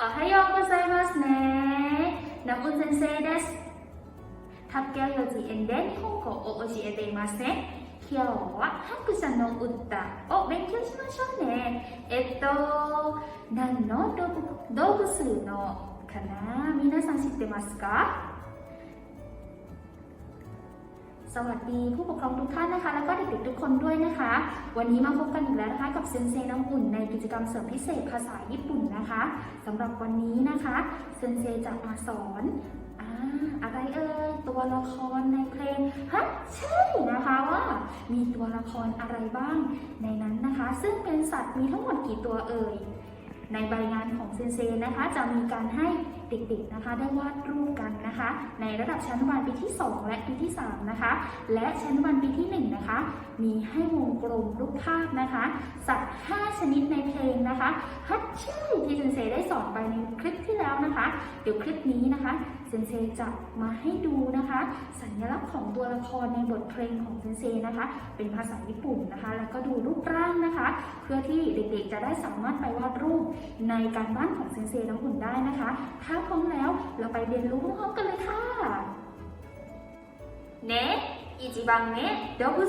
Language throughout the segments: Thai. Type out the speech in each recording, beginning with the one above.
おはようございますね。ナム先生です。発表幼稚園で日本語を教えていますね。今日はハクさんの歌を勉強しましょうね。えっと、何の動物動物のかな？皆さん知ってますか？ สวัสดีผู้ปกครองทุกท่านนะคะ แล้วก็เด็กๆทุกคนด้วยนะคะ วันนี้มาพบกันอีกแล้วนะคะ กับเซนเซน้ำอุ่นในกิจกรรมเสริมพิเศษภาษาญี่ปุ่นนะคะสำหรับวันนี้นะคะเซนเซจะมาสอนอ่าอะไรเอ่ยตัวละครในเพลงฮะใช่นะคะว่ามีตัวละครอะไรบ้างในนั้นนะคะ ซึ่งเป็นสัตว์มีทั้งหมดกี่ตัวเอ่ย ในใบงานของเซนเซนะคะ จะมีการให้เด็กๆนะคะ ได้วาดรูปกันนะคะ ในระดับชั้นวันปีที่ 2 และปีที่ 3 นะคะ และชั้นวันปีที่ 1 นะคะ มีให้วงกลมรูปภาพนะคะ สัตว์ 5 ชนิดในเพลงนะคะฮัตชื่อที่เซนเซได้สอนไปในคลิปที่แล้วนะคะ เดี๋ยวคลิปนี้นะคะ เซนเซจะมาให้ดูนะคะ สัญลักษณ์ของตัวละครในบทเพลงของเซนเซนะคะ เป็นภาษาญี่ปุ่นนะคะ แล้วก็ดูรูปร่างนะคะ เพื่อที่เด็กๆจะได้สามารถไปวาดรูป ในการบ้านของเซนเซน้องหุ่นได้นะคะ ถ้าพร้อมแล้วเราไปเรียนรู้พร้อมๆกันเลยค่ะね一番目動物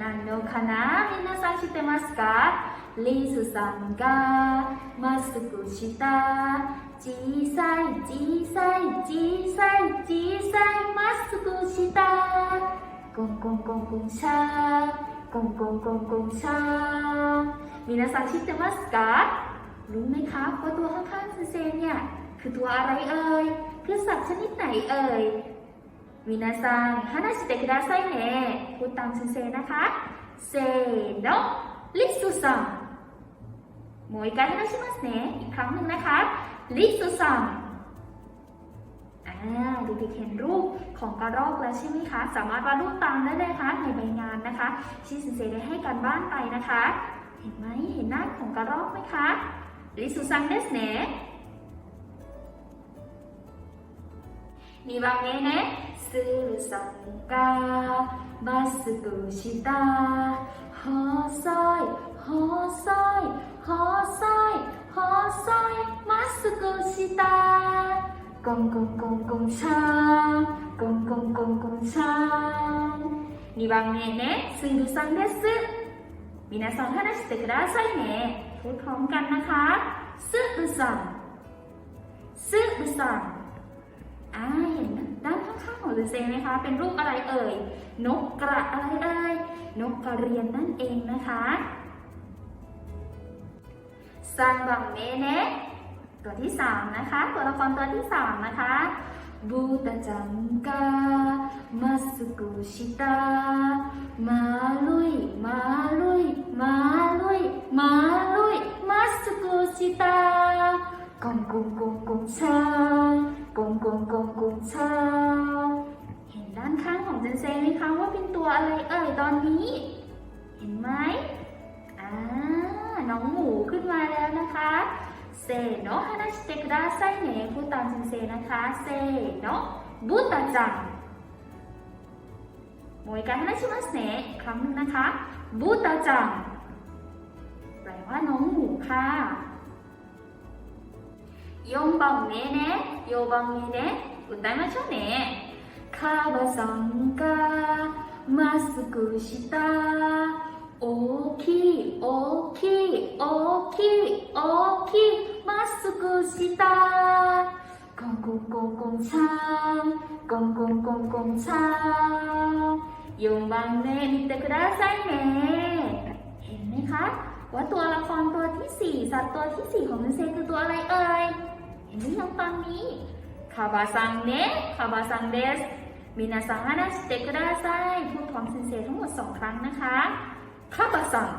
何のかな皆さん知ってますかリスさんがマスクした小さい小 งกงกงกงชากงกงกงกงชามีนาซาชิเตมัสการู้ไหมคะว่าตัวข้างๆเซนเนี่ยคือตัวอะไรเอ่ยคือสัตว์ชนิดไหนเอ่ยมินาซังฮานาชิเตคุดาไซเนะพูดตามเซเซนะคะเซโนลิสุซังหมวยกันฮานาชิมัสเนอีกครั้งหนึ่งนะคะลิสุซัง เด็กๆเห็นรูปของกระรอกแล้วใช่ไหมคะ สามารถวาดรูปตามได้เลยนะคะในใบงานนะคะที่เซนเซได้ให้การบ้านไปนะคะ เห็นไหมเห็นหน้าของกระรอกไหมคะ リスさんですね。2番目ね、スーさんがマスクした細い細い細い細いマスクしたコンコン コンコンシャンコンコンコンコンシャン2番目ね、スーさんです。皆さん話してくださいね。พูดพร้อมกันนะคะซึอุซังซึอุซังอ่าเห็นด้านข้างๆของเซเซไหมคะ เป็นรูปอะไรเอ่ย นกกระอะไรเอ่ย นกกระเรียนนั่นเองนะคะซันบังเมเนะตัวที่สามนะคะ ตัวละครตัวที่สามนะคะ บูตาจังกามาสกุชิตา มาลุย มาลุย มาลุย มาลุย มาสกุชิตากงกงกงกงชากงกงกงกงชา เห็นด้านข้างของเจนเซไหมคะว่าเป็นตัวอะไรเอ่ยตอนนี้ เห็นไหมอ่าน้องหมูขึ้นมาแล้วนะคะ เซโนะฮานาชิเตคุดาไซเนะพูดตามเจนเซนะคะเซโนะบุตาจัง もう一回話しますねอีกครั้งหนึ่งนะคะบูตาจังแปลว่าน้องหมูค่ะ4番目ね4番目ね歌いましょうねカバさんがマスクした大きい大きい大きい大 수고시다 공공공공창 공공공공창 용방네 밑에 그라사이네 เห็นไหมคะ ว่าตัวละครตัวที่ 4 สัตว์ตัวที่ 4 ของมันเซคือตัวอะไรเอ่ย เห็นหรือยังฟังนี้คาบาซังเนะคาบาซังเดสมินาซังฮานาสเตกดาไซพูดพร้อมเซนเซทั้งหมด 2 ครั้งนะคะคาบาซัง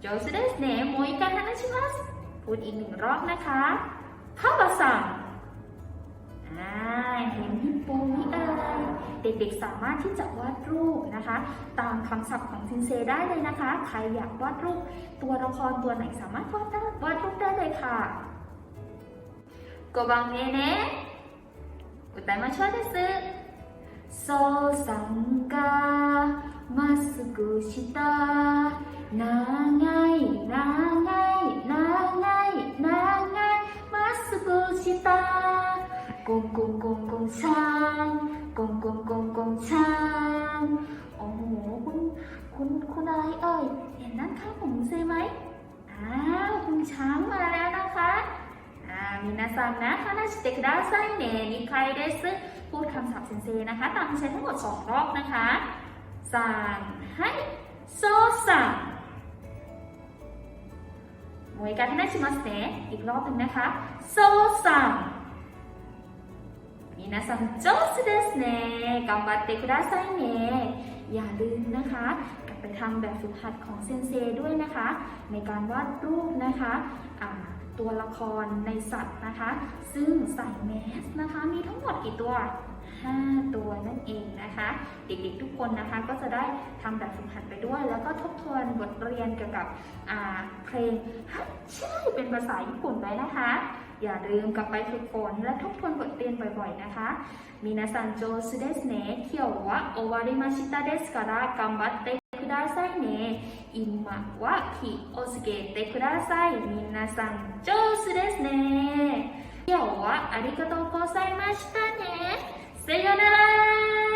โจสเดสเนะโมอิกาฮานาชิมัส พูดอีกหนึ่งรอบนะคะข้าวสั่งเห็นฮิปโปมิเอยเด็กๆสามารถที่จะวาดรูปนะคะ ตามคำศัพท์ของซินเซได้เลยนะคะ ใครอยากวาดรูปตัวละครตัวไหนสามารถวาดได้วาดรูปได้เลยค่ะกบังเนเนะอุตมาช่วยด้วยซึโซสังกามาสกุชิตา นางไงนางไง ช่างกงกงกงกงช่างโอ้โหคุณคุณคุณอะไรเอ่ยเห็นด้านข้างของเซไหมอ้าวคุณช้างมาแล้วนะคะอ่ามินาซังนะฮานาชิเตะคุดาไซเนนิใครเดสพูดคำศัพท์เซนเซนะคะตามใช้ทั้งหมดสองรอบนะคะซังให้โซซัง もう一回話しますね。อีกรอบหนึ่งนะคะ โซซัง 皆さん上手ですね。頑張ってくださいね。อย่าลืมนะคะ กลับไปทำแบบฝึกหัดของเซนเซด้วยนะคะ ในการวาดรูปนะคะอ่าตัวละครในสัตว์นะคะ ซึ่งใส่แมสนะคะ มีทั้งหมดกี่ตัว 5 ตัวนั่นเองนะคะ เด็กๆทุกคนนะคะก็จะได้ทำแบบฝึกหัดไปด้วย แล้วก็ทบทวนบทเรียนเกี่ยวกับอ่าเพลงฮัตใช่เป็นภาษาญี่ปุ่นไว้นะคะ อย่าลืมกลับไปฝึกฝนและทบทวนบทเรียนบ่อยๆนะคะมินาซันโจสุเดสเนะเคียววะโอวาริมาชิตาเดสการะกัมบัตเตคุดาไซเนะอิมะวะคิโอสเกเตคุดาไซมินาซันโจสุเดสเนะ今日はありがとうございましたね。さよなら